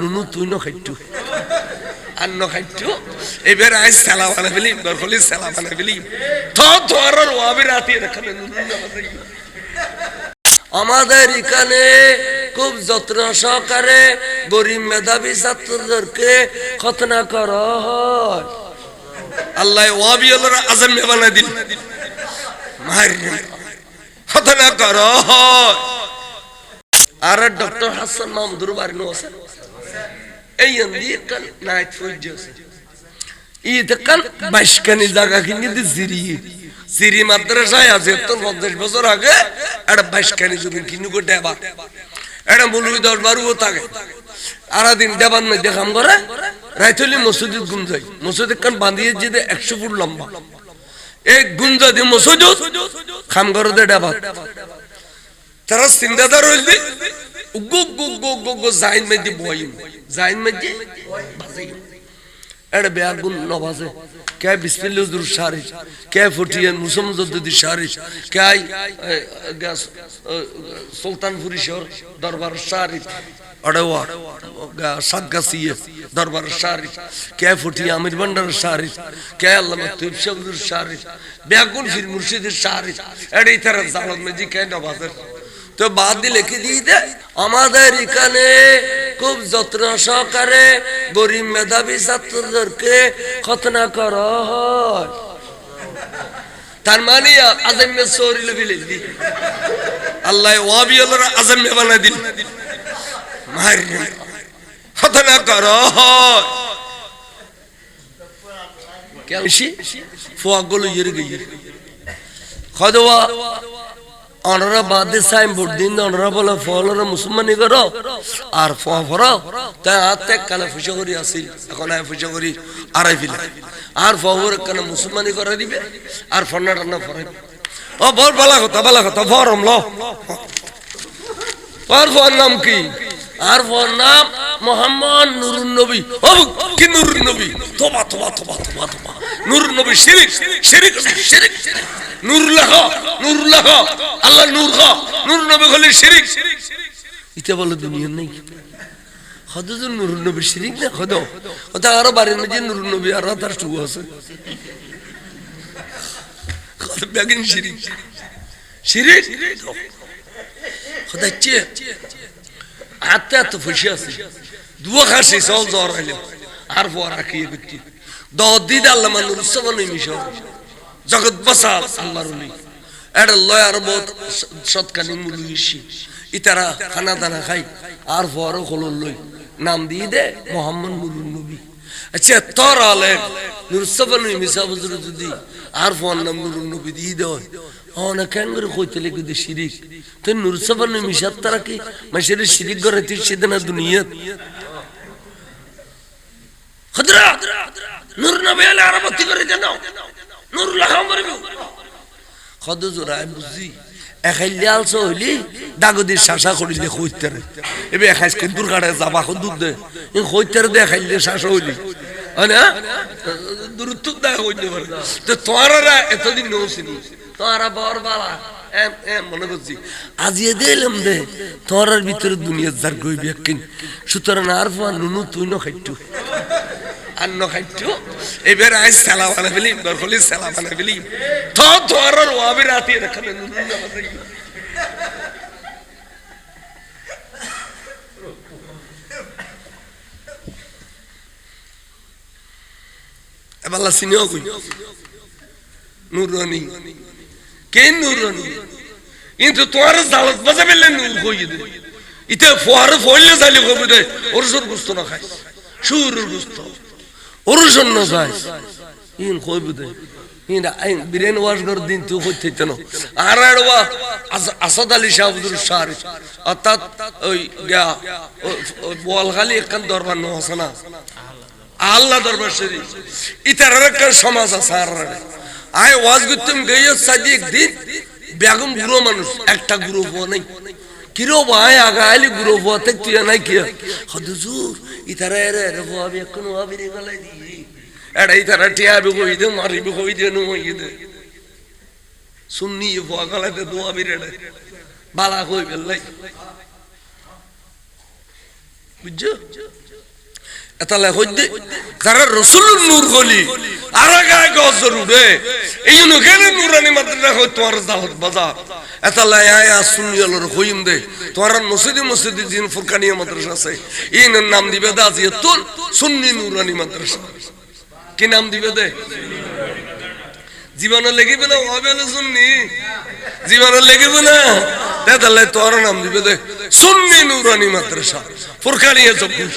নুনু, তুই আর এবার আজ সালা সালা ওয়াবি নুনু আমাদের এখানে খুব যত্ন সহকারে গরিব মেধাবী ছাত্রদেরকে খতনা করা আল্লাহ ওয়াবি আল্লাহ আজম বানা দিল। মারি খতনা করা হয়। আর ডক্টর হাসান মাহমুদুর বাড়ি আছে। এই কান নাইট ফুজ আছে। ই দেখান বাইশকানি জায়গা কিনে দি সিরি সিরি মাদ্রাসায় আছে, তোর পঞ্চাশ বছর আগে একটা বাইশকানি জমি কিনে গো ডেবা এটা মৌলবি দশ বারো থাকে। আরা দিন ডেবার মধ্যে কাম করে, রাইতলি মসজিদ গুম যাই মসজিদ কান বাঁধিয়ে যে একশো ফুট লম্বা। এই গুঞ্জা দিয়ে মসজিদ, খাম করে ডেবা তারা চিন্তাধার হইলি গো গো গো গো গো, জাইন মধ্যে বইম। জাইন মধ্যে বাজাইম। এড়ে বেয়াগুন নবাজে। কে বিসমিল্লাহ দুর শারি কে ফুটিয়ান মুসম জদ্দি শারি কে আই সুলতানপুরি শহর দরবার শারি অড়েওয়া সাতগাছিয়ে দরবার শারি কে ফুটিয়া আমির ভান্ডার শারি কে আল্লামা তুইব শাহুর শারি বেয়াগুন ফির মুর্শিদের শারি এড়ে তারা জালত মেজি কে নবাজের। তো বাদ দিয়ে লিখে দিয়ে দে আমাদের এখানে খুব যত্ন সহকারে গরিব মেধাবী ছাত্রদেরকে খতনা করা হয়। তার মানে আজমে সৌরি লবিলে দি আল্লাহ ওয়াবি আল্লাহ আজমে বানা দিল। মারি খতনা করা হয়। কেন ফুয়াগুলো ইয়ে গিয়ে। খদওয়া। অনরা বাদে সাইম বোর্ড দিন অনরা বলে ফলরা মুসলমানি করো? আর ফোয়া ফরাও তাই হাতে কানে ফুসা করি আসিল। এখন আয় ফুসা করি, আড়াই ফিলে। আর ফবর কানে মুসলমানি করে দিবে। আর ফন্না টান্না ফরাই ও বল বালা কথা বালা কথা ফরম ল। আর ফোর নাম কি? আর ফোর নাম মোহাম্মদ নুরুন নবী। ও কি নুরুন নবী? তোবা তোবা তোবা তোবা তোবা নুরুন নবী শিরিক শিরিক শিরিক। লেখো, নূর লেখো আল্লাহ নূর খো নূর নবী হলে শিরিক। ইতে বলে দুনিয়া নেই হদ যে নূর নবী শিরিক না হদ? ওটা আরও বাড়ির মধ্যে নূর নবী আর তার টু আছে। বেগিন শিরিক। শিরিক? আছে। দুয়া খাসি সব জ্বর আইলে আর দশ দিদ আল্লাহ মানুষ সবাই মিশর জগৎ বসাল আল্লাহর উলি এটা লয়ার বহুত সৎকানি মুলুইছি ইতারা খানা দানা খাই, আর হলো লই। নাম দিয়ে দে, মোহাম্মদ নুরুন নবী। আচ্ছা তোর আলে নুরসবান মিসা বুজুর যদি আর ফোন নাম নুরুন নবী দিয়ে দেয় অনেক কেন করে কইতে লেগে দে শিরিক? মিসার তারা কি মাসের শিরিক করে দুনিয়াত? নবী আলে করে নূর লাগাম মারবে খদ জোড়ায় বুঝি এখাইলে আলসো হইলি দাগদির শাসা এখাইস যাবা কুন্দুর দে। ই কইতারে দে শাসা হইলি। না? দূরত্ব দা হইতে পারে। তো তোরা এতদিন তোরা বর বালা। মনে করছি। আজিয়ে দে। তোরার ভিতরে একদিন। সুতরাং আর ফোয়া নুনু তুই ন আন্ন খাইতো এবার আজ সালা সালা ওয়াবি রাতে বানাই। এবার কই? কে কিন্তু তোমার জালত বাজা বেলে নূর কই দে। ইতে ফোয়ার ফইলে জালি কবি দে। ওর সুর গুস্ত না খাই সুর গুস্ত। ওর জন্য যায় ইন কইব দে ইন আইন বিরেন ওয়াশ কর দিন তুই কইতে তেন আর আড়ওয়া আসাদ আলী শাহবুদুর শারিফ অর্থাৎ ওই গা বোয়ালখালী একখান দরবার ন আছে না আল্লাহ দরবার শরীফ ইতার একটা সমাজ আছে আর আয় ওয়াজ করতাম গইয়ে সাদি একদিন বেগম গুরু মানুষ একটা গুরু হওয়া নাই কিরো ভাই আগাইলি গুরু হওয়াতে তুই নাই কি হদুজুর ইতারা এরে এরে হওয়া এখন হওয়া বেরিয়ে গেলাই দি এড়া ইতারা টিয়াবি কই দে মারিবি কই দে নো কই দে সুন্নি হওয়া গলাতে দোয়া বেরিয়ে বালা কই বেলাই বুঝছ এতালে হইতে কারণ রসুল নূর হলি আর গায়ে গজ জরুরে এই জন্য কেন নুরানি মাদ্রাসা হই তোমার দাওয়াত বাজা এতালে আয়া সুন্নি আলোর হইম দে। তোমার মসজিদে মসজিদে জিন ফুরকানিয়া মাদ্রাসা আছে। এই নাম দিবে দা জিয়ে তোর সুন্নি নুরানি মাদ্রাসা। কি নাম দিবে দে? জীবনে লেগিবে না হবে না শুননি জীবনে লেগিবে না? তাহলে তোর নাম দিবে দে। সুন্নি নুরানি মাদ্রাসা। ফুরকানিয়া চব্বিশ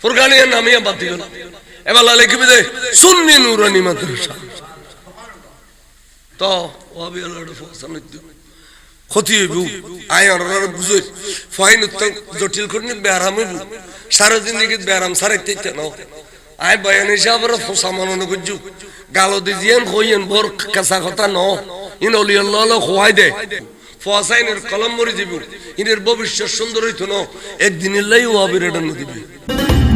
ফুরকানিয়া নামিয়া বাদ দিবে এবার লেখিবে দে সুন্নি নুরানি মাদ্রাসা। তো ওয়াবি আল্লাহর ফসান ক্ষতি হইব। আয় আর বুঝই। ফাইন উত্তম জটিল করনি ব্যারাম হইব। সারা জিন্দগি ব্যারাম সারা তেতে নাও। আয় বয়ান হিসাবে ফসা মানন গুজু গালো দি জিয়ান বর কাঁচা কথা ন ইন অলি আল্লাহ খোয়াই দে। ফসাইনের কলম মরি দিব। ইনের ভবিষ্যৎ সুন্দর হইতো ন একদিনের লাই ওয়াবির এটা